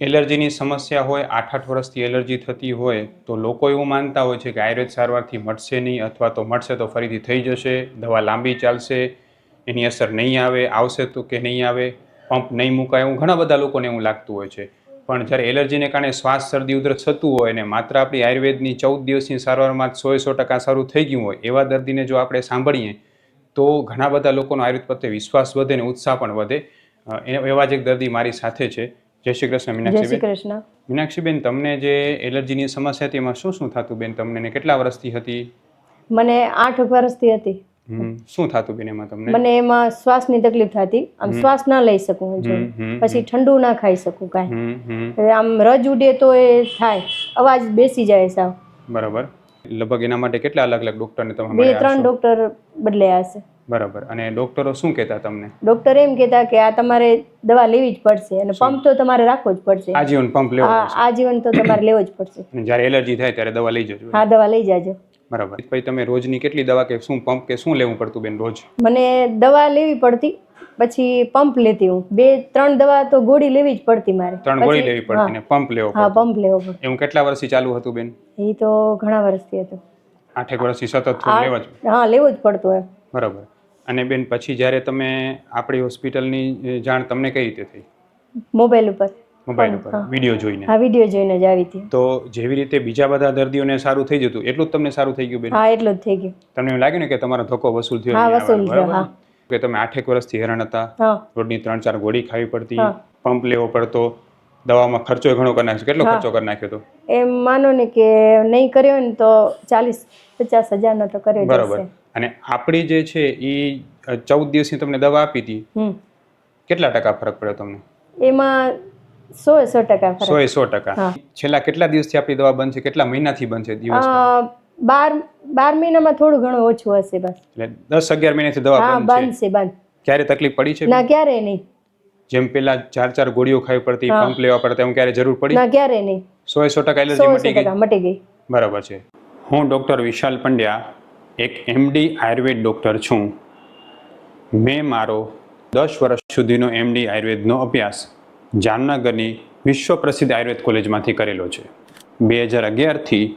એલર્જીની સમસ્યા હોય આઠ આઠ વર્ષથી એલર્જી થતી હોય, તો લોકો એવું માનતા હોય છે કે આયુર્વેદ સારવારથી મટશે નહીં અથવા તો મટશે તો ફરીથી થઈ જશે, દવા લાંબી ચાલશે, એની અસર નહીં આવે, આવશે તો કે નહીં આવે, પંપ નહીં મુકાય એવું ઘણા બધા લોકોને એવું લાગતું હોય છે. પણ જ્યારે એલર્જીને કારણે શ્વાસ શરદી ઉધરસ થતું હોય અને માત્ર આપણી આયુર્વેદની ચૌદ દિવસની સારવારમાં સો સો ટકા સારું થઈ ગયું હોય, એવા દર્દીને જો આપણે સાંભળીએ, તો ઘણા બધા લોકોનો આયુર્વેદ પ્રત્યે વિશ્વાસ વધે ને ઉત્સાહ પણ વધે. એવા જ એક દર્દી મારી સાથે છે. જય શ્રી કૃષ્ણ જય શ્રી કૃષ્ણ. મીનાક્ષીબેન તમને જે એલર્જીની સમસ્યા હતી એમાં શું શું થતું બેન? તમને ને કેટલા વર્ષથી હતી? મને આઠ વર્ષથી હતી. શું થતું બેન એમાં તમને? મને એમાં શ્વાસની તકલીફ થતી. આમ શ્વાસ ના લઈ શકું હું પછી ઠંડુ ના ખાઈ શકું કાંઈ. આમ રજ ઉડે તો એ થાય. અવાજ બેસી જાય સાવ. બરાબર. લગભગ એના માટે કેટલા અલગ અલગ ડોક્ટરને તમે બે ત્રણ? ડોક્ટર બદલ્યા હશે. બરાબર. અને ડોક્ટરો શું કહેતા તમને? ડોક્ટર એમ કહેતા કે આ તમારે દવા લેવી જ પડશે અને પંપ તો તમારે રાખવો જ પડશે. આજીવન પંપ લેવો આજીવન તો તમારે લેવો જ પડશે. અને જ્યારે એલર્જી થાય ત્યારે દવા લઈ જજો હા દવા લઈ જાજો. બરાબર. પછી તમે રોજની કેટલી દવા કે શું પંપ કે શું લેવું પડતું બેન રોજ? મને દવા લેવી પડતી પછી પંપ લેતી હું. બે ત્રણ દવા તો ગોળી લેવી જ પડતી મારે. ત્રણ ગોળી લેવી પડતી ને પંપ લેવો હા પંપ લેવો પડતો. એવું કેટલા વર્ષથી ચાલુ હતું બેન? એ તો ઘણા વર્ષથી હતું. આઠેક વર્ષથી સતત લેવા જ હા લેવું જ પડતું એમ. બરાબર. અને બેન પછી જ્યારે તમે આપણી હોસ્પિટલની જાણ તમને કઈ રીતે થઈ? મોબાઈલ ઉપર. મોબાઈલ ઉપર. વીડિયો જોઈને. હા વીડિયો જોઈને જ આવી હતી. તો જેવી રીતે બીજા બધા દર્દીઓને સારું થઈ જતું એટલું જ તમને સારું થઈ ગયું બેન? હા એટલું જ થઈ ગયું. તમને એવું લાગ્યું ને કે તમારો ધક્કો વસૂલ થયો હા, વસૂલ થયો, હા. કે તમે આઠેક વર્ષથી હેરાન હતા રોડની ત્રણ ચાર ગોળી ખાવી પડતી. પંપ લેવો પડતો દવામાં ખર્ચો ઘણો કરી નાખ્યો. કેટલો ખર્ચો કરી નાખ્યો તો? એમ માનો ને કે નહીં કર્યો ને તો ચાલીસ પચાસ હજારનો તો કર્યો બરાબર. અને આપણી જે છે એ ચૌદ દિવસની તમને દવા આપી હતી કેટલા ટકા ફરક પડ્યો તમને? એમાં સો સો ટકા સો સો ટકા. છેલ્લા કેટલા દિવસથી આપણી દવા બંધ છે? કેટલા મહિનાથી બંધ છે દિવસ બાર બાર મહિનામાં થોડું ઘણું ઓછું હશે બસ. એટલે દસ અગિયાર મહિનાથી દવા હા બંધ છે. બંધ ક્યારે તકલીફ પડી છે ના ક્યારે નહીં. જેમ પેલા ચાર ચાર ગોળીઓ ખાવી પડતી પંપ લેવા પડતા એમ ક્યારે જરૂર પડી? ના ક્યારે નહીં. સો સો ટકા એલર્જી મટી ગઈ? મટી ગઈ. બરાબર છે. હું ડૉક્ટર વિશાલ પંડ્યા એક એમડી આયુર્વેદ ડૉક્ટર છું. મેં મારો દસ વર્ષ સુધીનો એમડી આયુર્વેદનો અભ્યાસ જામનગરની વિશ્વ પ્રસિદ્ધ આયુર્વેદ કોલેજમાંથી કરેલો છે. બે હજાર અગિયારથી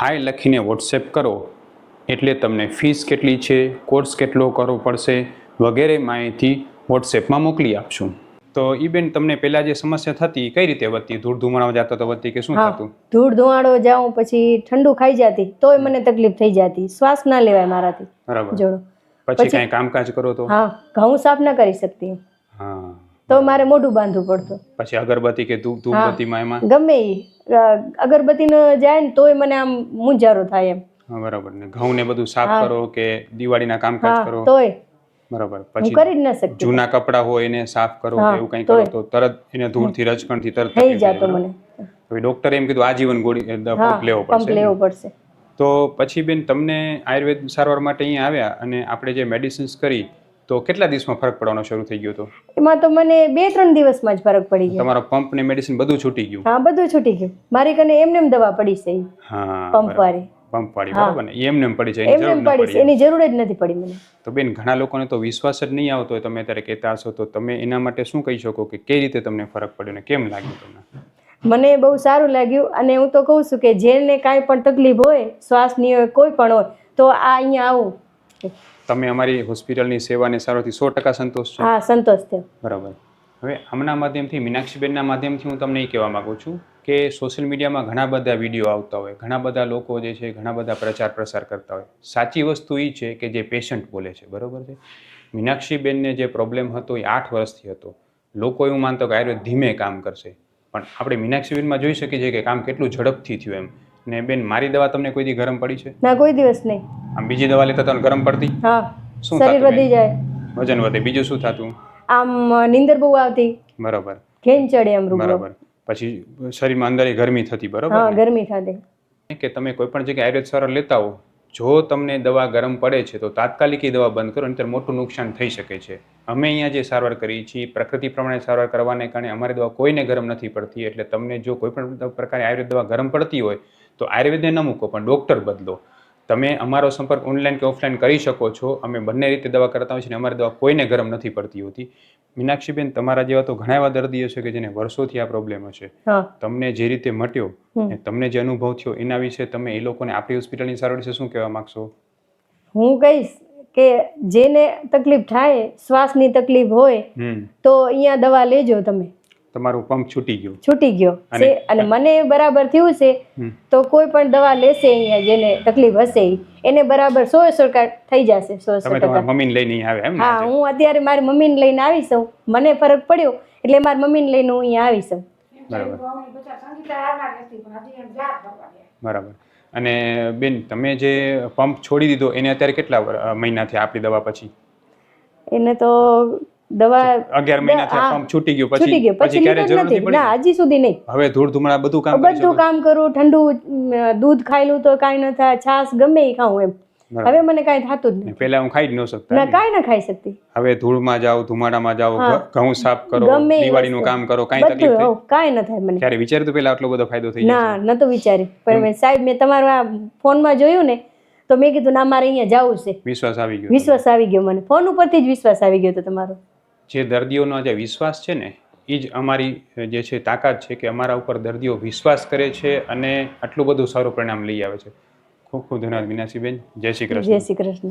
હાય લખીને વોટ્સએપ કરો. એટલે તમને ફીસ કેટલી છે કોર્સ કેટલો કરવો પડશે વગેરે માહિતી વોટ્સએપમાં મોકલી આપશું. તો ઈ બેન તમને પહેલાં જે સમસ્યા થતી કઈ રીતે વધતી? ધૂળ ધુમાડો જતો તો વધતી કે શું થતું? ધૂળ ધુમાડો જાઉં પછી ઠંડુ ખાઈ જતી તોય મને તકલીફ થઈ જતી. શ્વાસ ના લેવાય મારાથી. બરાબર. જોડો. પછી પછી- કાંઈ કામકાજ કરો તો? હા ઘઉં સાફ ના કરી શકતી હું. તો મારે મોઢું બાંધવું પડતું. પછી અગરબત્તી કે ધૂપ ધૂપબત્તીમાં એમાં? ગમે એ અગરબત્તીનો જાય ને તોય મને આમ મુંજારો થાય એમ. બરાબર. ને ઘઉં ને બધું સાફ કરો કે દિવાળીના કામકાજ કરો? તોય. બરાબર. પછી કરી જ ન શકતી. જૂના કપડા હોય એને સાફ કરો કે એવું કંઈ કરો તો તરત એને ધૂળથી રજકણથી તરત થઈ જતો મને. હવે ડોક્ટરે એમ કીધું આજીવન ગોળી લેવો પડશે. લેવો પડશે. તો પછી બેન તમને આયુર્વેદ સારવાર માટે અહીંયા આવ્યા અને આપણે જે મેડિસિન્સ કરી તો કેટલા દિવસમાં ફરક પડવાનો શરૂ થઈ ગયો હતો એમાં તો મને બે ત્રણ દિવસમાં જ ફરક પડી ગયો. તમારો પંપ ને મેડિસિન બધું છૂટી ગયું? હા બધું છૂટી ગયું. મારી કને એમને એમ દવા પડી છે. હા પંપ વાળી. પંપ વાળી બરાબર ને? એમને એમ પડી જાય એમને પડી છે. પડી એની જરૂર જ નથી પડી મને. તો બેન ઘણા લોકોને તો વિશ્વાસ જ નહીં આવતો હોય તમે અત્યારે કહેતા હશો તો તમે એના માટે શું કહી શકો કે કઈ રીતે તમને ફરક પડ્યો ને કેમ લાગ્યું તમને? મને બહુ સારું લાગ્યું અને હું તો કહું છું કે જેને કાંઈ પણ તકલીફ હોય શ્વાસની હોય કોઈ પણ હોય તો આ અહીંયા આવું. તમે અમારી હોસ્પિટલની સેવાને સારોથી સો ટકા સંતોષ છો? હા સંતોષ છે. બરાબર. હવે આમના માધ્યમથી મીનાક્ષીબેનના માધ્યમથી હું તમને એ કહેવા માગું છું કે સોશિયલ મીડિયામાં ઘણા બધા વીડિયો આવતા હોય ઘણા બધા લોકો જે છે ઘણા બધા પ્રચાર પ્રસાર કરતા હોય. સાચી વસ્તુ એ છે કે જે પેશન્ટ બોલે છે બરાબર છે? મીનાક્ષીબેનને જે પ્રોબ્લેમ હતો એ આઠ વર્ષથી હતો. લોકો એવું માનતો કે આયુર્વેદ ધીમે કામ કરશે. પણ આપણે મીનાક્ષીબેનમાં જોઈ શકીએ છીએ કે કામ કેટલું ઝડપથી થયું એમ. ને બેન મારી દવા તમને કોઈ દી ગરમ પડી છે? ના કોઈ દિવસ નહીં. આમ બીજી દવા લેતા તમને ગરમ પડતી? હા શું શરીર થતું વધી બેન? જાય. વજન વધે. બીજું શું થતું? આમ નીંદર બહુ આવતી. બરાબર. ઘેન ચડે એમ રૂબરૂ. બરાબર. પછી શરીરમાં અંદર ગરમી થતી બરોબર હા ને? ગરમી થતી. કે તમે કોઈ પણ જગ્યાએ આયુર્વેદ સારવાર લેતા હો જો તમને દવા ગરમ પડે છે તો તાત્કાલિક એ દવા બંધ કરો નહીંતર મોટું નુકસાન થઈ શકે છે. અમે અહીંયા જે સારવાર કરીએ છીએ પ્રકૃતિ પ્રમાણે સારવાર કરવાને કારણે અમારી દવા કોઈને ગરમ નથી પડતી. એટલે તમને જો કોઈ પણ પ્રકારે આયુર્વેદ દવા ગરમ પડતી હોય તો આયુર્વેદને ન મૂકો પણ ડૉક્ટર બદલો. તમે અમારો સંપર્ક ઓનલાઈન કે ઓફલાઈન કરી શકો છો. અમે બંને રીતે દવા કરતા હોઈએ છીએ અમારી દવા કોઈને ગરમ નથી પડતી હોતી. મીનાક્ષીબેન તમારા જેવા તો ઘણા એવા દર્દીઓ છે કે જેને વર્ષોથી આ પ્રોબ્લેમ હશે. તમને જે રીતે મટ્યો તમને જે અનુભવ થયો એના વિશે તમે એ લોકોને આપણી હોસ્પિટલની સારવાર વિશે શું કહેવા માંગશો? હું કહીશ કે જેને તકલીફ થાય શ્વાસની તકલીફ હોય તો અહીંયા દવા લેજો તમે. તમારું પંપ છૂટી ગયું. છૂટી ગયો. છે અને મને બરાબર થયું છે તો કોઈ પણ દવા લેશે અહીંયા જેને તકલીફ હશે એને બરાબર સો સો ટકા થઈ જશે સો સો ટકા. મમ્મીને લઈને આવે એમ હા હું અત્યારે મારી મમ્મીને લઈને આવી છું. મને ફરક પડ્યો એટલે મારી મમ્મીને લઈને હું અહીંયા આવી છું. બરાબર. બરાબર. અને બેન તમે જે પંપ છોડી દીધો એને અત્યારે કેટલા મહિનાથી મહિના થયા આપણી દવા પછી? એને તો દવા અગિયાર મહિના થયા પંપ છૂટી ગયું છૂટી ગયો. પછી પછી ક્યારે જરૂર નથી નથી. ના હજી સુધી નહીં. હવે ધૂળ ધુમડા બધું કામ બધું કામ કરું ઠંડુ દૂધ ખાયેલું તો કાંઈ ન થાય ગમે એ ખાઉં એમ. હવે મને કાંઈ થતું જ નહીં પહેલા હું ખાઈ જ ન શકતા ના કાંઈ ના ખાઈ શકતી. હવે ધૂળમાં જાવ ધુમાડામાં જાવ ઘઉં સાફ કરો દિવાળીનું કામ કરો કાંઈ તકલીફ થઈ? કાંઈ ન થાય મને. ક્યારે વિચાર્યું તો પહેલા આટલો બધો ફાયદો થઈ જશે ના તો વિચાર્યું. પણ સાહેબ મેં તમારો આ ફોનમાં જોયું ને તો મેં કીધું ના મારે અહીંયા જવું છે. વિશ્વાસ આવી ગયો વિશ્વાસ આવી ગયો મને. ફોન ઉપરથી જ વિશ્વાસ આવી ગયો હતો તમારો. જે દર્દીઓનો જે વિશ્વાસ છે ને, એ જ અમારી જે છે તાકાત છે કે અમારા ઉપર દર્દીઓ વિશ્વાસ કરે છે અને આટલું બધું સારું પરિણામ લઈ આવે છે. ખૂબ ખૂબ ધન્યવાદ મીનાક્ષીબેન. જય શ્રી કૃષ્ણ. જય શ્રી કૃષ્ણ.